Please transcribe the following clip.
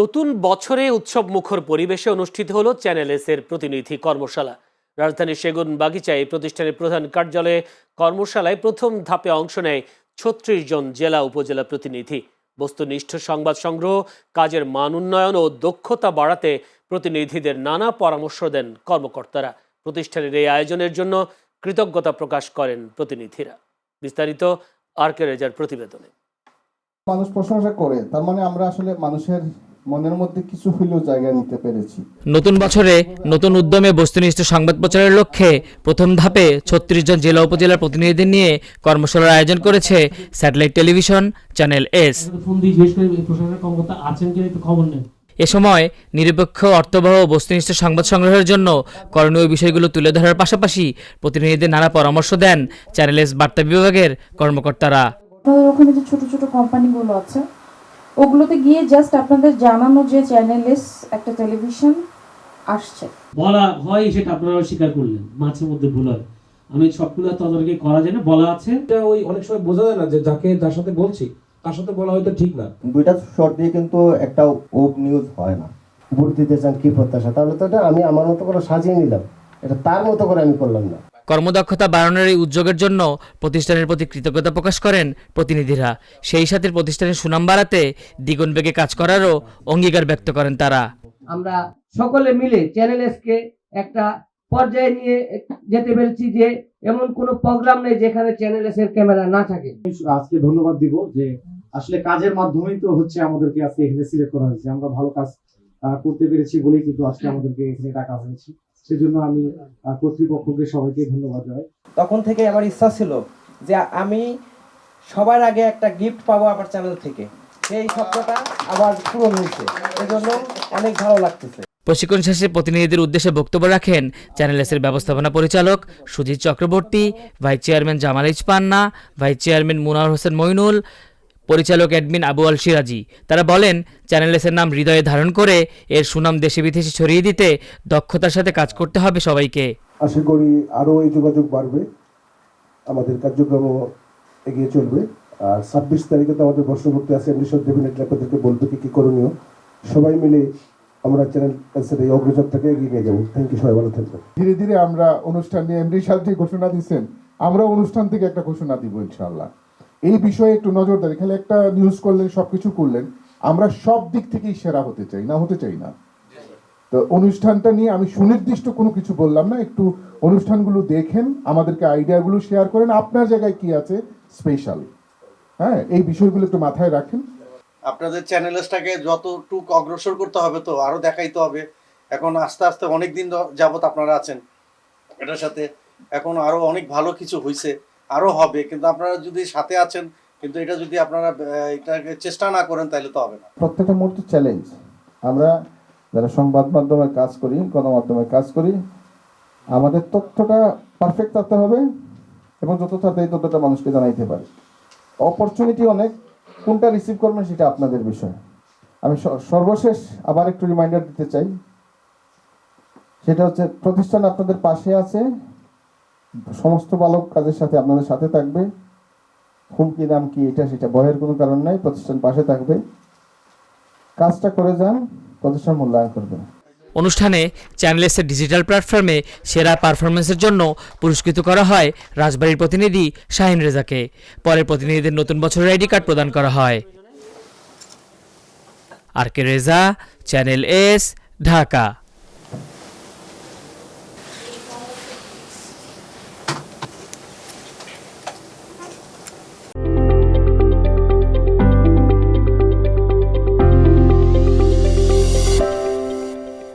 নতুন বছরে উৎসব মুখর পরিবেশে অনুষ্ঠিত হলো চ্যানেল এস এর প্রতিনিধি কর্মশালা। রাজধানীর সেগুন বাগিচায় প্রতিষ্ঠানের প্রধান কার্যালয়ে কর্মশালায় প্রথম ধাপে অংশ নেয় ছত্রিশ জন জেলা উপজেলা প্রতিনিধি। বস্তুনিষ্ঠ সংবাদ সংগ্রহ, কাজের মান উন্নয়ন ও দক্ষতা বাড়াতে প্রতিনিধিদের নানা পরামর্শ দেন কর্মকর্তারা। প্রতিষ্ঠানের এই আয়োজনের জন্য কৃতজ্ঞতা প্রকাশ করেন প্রতিনিধিরা। বিস্তারিত আর কে রেজার প্রতিবেদনে। মানুষ প্রশংসা করে, তার মানে আমরা আসলে মানুষের মনের মধ্যে কিছু হইলেও জায়গা নিতে পেরেছি। নতুন বছরে নতুন উদ্যমে বস্তুনিষ্ঠ সংবাদ প্রচারের লক্ষ্যে প্রথম ধাপে ছত্রিশ জন জেলা উপজেলার প্রতিনিধিদের নিয়ে কর্মশালার আয়োজন করেছে স্যাটেলাইট টেলিভিশন চ্যানেল এস। এ সময় নিরপেক্ষ অর্থবহ ও বস্তুনিষ্ঠ সংবাদ সংগ্রহের জন্য করণীয় বিষয়গুলো তুলে ধরার পাশাপাশি প্রতিনিধিদের নানা পরামর্শ দেন চ্যানেল এস বার্তা বিভাগের কর্মকর্তারা। ওখানে যে ছোট ছোট কোম্পানিগুলো আছে ওগুলোতে গিয়ে জাস্ট আপনাদের জানানো যে চ্যানেলেস একটা টেলিভিশন আসছে। বলা হয় সেটা আপনারা স্বীকার করলেন মাঝে মধ্যে ভুল হয়। আমি সবগুলো তদারকি করা যায় না বলা আছে। এটা ওই অনেক সময় বোঝা যায় না যে যাকে যার সাথে বলছি তার সাথে বলা হয়তো ঠিক না। দুইটা শর্ট দিয়ে কিন্তু একটা ওপ নিউজ হয় না। ভোট দিতে চান কি প্রত্যাশা? তাহলে তো এটা আমি আমার মতো করে সাজিয়ে নিলাম। এটা তার মতো করে আমি করলাম না। কর্মদক্ষতা বাড়ানোর এই উদ্যোগের জন্য প্রতিষ্ঠানের প্রতি কৃতজ্ঞতা প্রকাশ করেন প্রতিনিধিরা। সেই সাথে প্রতিষ্ঠানের সুনাম বাড়াতে দ্বিগুণ বেগে কাজ করারও অঙ্গীকার ব্যক্ত করেন তারা। আমরা সকলে মিলে চ্যানেল এসকে একটা পর্যায়ে নিয়ে যেতে পেরেছি যে এমন কোনো প্রোগ্রাম নেই যেখানে চ্যানেল এস এর ক্যামেরা না থাকে। আজকে ধন্যবাদ দিব যে আসলে কাজের মাধ্যমেই তো হচ্ছে আমাদেরকে আজকে এখানে সিলেক্ট করা হয়েছে। আমরা ভালো কাজ আহ, করতে পেরেছি বলেই কিন্তু আজকে আমাদেরকে এখানে ডাকা হয়েছে সেজন্য আমি কর্তৃপক্ষকে সবাইকে ধন্যবাদ জানাই। তখন থেকে আমার ইচ্ছা ছিল যে আমি সবার আগে একটা গিফট পাবো আমার চ্যানেল থেকে। সেই স্বপ্নটা আবার পূরণ হয়েছে। এজন্য অনেক ভালো লাগতেছে। প্রশিক্ষণ শেষে প্রতিনিধিদের উদ্দেশ্যে বক্তব্য রাখেন চ্যানেল এসের ব্যবস্থাপনা পরিচালক সুজিত চক্রবর্তী ভাইস চেয়ারম্যান জামাল ইচ পান্না ভাইস চেয়ারম্যান মুনার হোসেন মইনুল পরিচালক অ্যাডমিন আবু আল সিরাজি তারা বলেন চ্যানেল এসের নাম হৃদয়ে ধারণ করে এর সুনাম দেশে বিদেশে ছড়িয়ে দিতে দক্ষতার সাথে কাজ করতে হবে সবাইকে। আশা করি আরও এই যোগাযোগ বাড়বে। আমাদের কার্যক্রম এগিয়ে চলবে। আর ছাব্বিশ তারিখে তো আমাদের বর্ষপূর্তি আছে এমনি সব ডেফিনেটলি আপনাদেরকে বলব কি কি করণীয়। সবাই মিলে আমরা চ্যানেল এই অগ্রযাত্রাকে এগিয়ে নিয়ে যাব। থ্যাংক ইউ সবাই ভালো থাকবেন। ধীরে ধীরে আমরা অনুষ্ঠান নিয়ে এমনি সাহেব যে ঘোষণা দিচ্ছেন। আমরা অনুষ্ঠান থেকে একটা ঘোষণা দিব ইনশাল্লাহ এই বিষয়ে একটু নজরদারি। খালি একটা নিউজ করলেন, সবকিছু করলেন। আমরা সব দিক থেকেই সেরা হতে চাই, না হতে চাই না? তো অনুষ্ঠানটা নিয়ে আমি সুনির্দিষ্ট কোনো কিছু বললাম না। একটু অনুষ্ঠানগুলো দেখেন, আমাদেরকে আইডিয়াগুলো শেয়ার করেন। আপনার জায়গায় কি আছে স্পেশাল হ্যাঁ এই বিষয়গুলো একটু মাথায় রাখেন। আপনাদের চ্যানেলসটাকে যতটুক অগ্রসর করতে হবে তো আরও দেখাইতে হবে। এখন আস্তে আস্তে অনেক দিন যাবত আপনারা আছেন এটার সাথে। এখন আরও অনেক ভালো কিছু হয়েছে আরও হবে, কিন্তু আপনারা যদি সাথে আছেন, কিন্তু এটা যদি আপনারা এটাকে চেষ্টা না করেন, তাহলে তো হবে না। প্রত্যেকটা মুহূর্ত চ্যালেঞ্জ আমরা যারা সংবাদ মাধ্যমে কাজ করি, গণমাধ্যমে কাজ করি, আমাদের তথ্যটা পারফেক্ট থাকতে হবে এবং যত তাড়াতাড়ি তথ্যটা মানুষকে জানাইতে পারে। অপরচুনিটি অনেক, কোনটা রিসিভ করবেন সেটা আপনাদের বিষয়। আমি সর্বশেষ আবার একটু রিমাইন্ডার দিতে চাই। সেটা হচ্ছে, প্রতিষ্ঠান আপনাদের পাশে আছে সমস্ত বালক কাজের সাথে আপনাদের সাথে থাকবে। হুমকি দাম কি এটা সেটা ভয়ের কোনো কারণ নাই, প্রতিষ্ঠান পাশে থাকবে। কাজটা করে যান, প্রতিষ্ঠান মূল্যায়ন করবে। অনুষ্ঠানে চ্যানেল এসের ডিজিটাল প্ল্যাটফর্মে সেরা পারফরমেন্সের জন্য পুরস্কৃত করা হয় রাজবাড়ির প্রতিনিধি শাহিন রেজাকে। পরে প্রতিনিধিদের নতুন বছরের আইডি কার্ড প্রদান করা হয়। R K Reza, channel S, Dhaka.